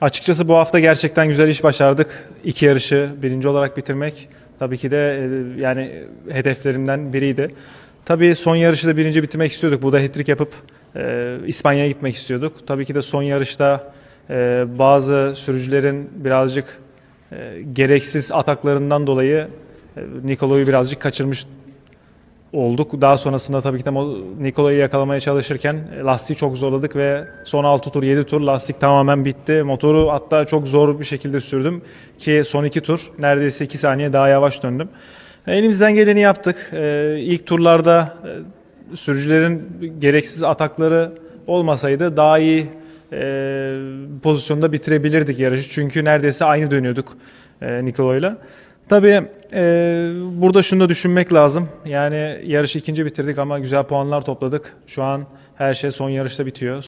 Açıkçası bu hafta gerçekten güzel iş başardık. İki yarışı birinci olarak bitirmek tabii ki de e, yani hedeflerimden biriydi. Tabii son yarışı da birinci bitirmek istiyorduk. Bu da hat-trick yapıp e, İspanya'ya gitmek istiyorduk. Tabii ki de son yarışta e, bazı sürücülerin birazcık e, gereksiz ataklarından dolayı e, Nikolo'yu birazcık kaçırmış olduk. Daha sonrasında tabii ki de Nikolo'yu yakalamaya çalışırken e, lastiği çok zorladık ve son 6 tur 7 tur lastik tamamen bitti. Motoru hatta çok zor bir şekilde sürdüm ki son 2 tur neredeyse 2 saniye daha yavaş döndüm. E, Elimizden geleni yaptık. E, İlk turlarda sürücülerin gereksiz atakları olmasaydı daha iyi pozisyonda bitirebilirdik yarışı. Çünkü neredeyse aynı dönüyorduk Nikolo'yla. Tabii e, burada şunu da düşünmek lazım. Yani yarışı ikinci bitirdik ama güzel puanlar topladık. Şu an her şey son yarışta bitiyor.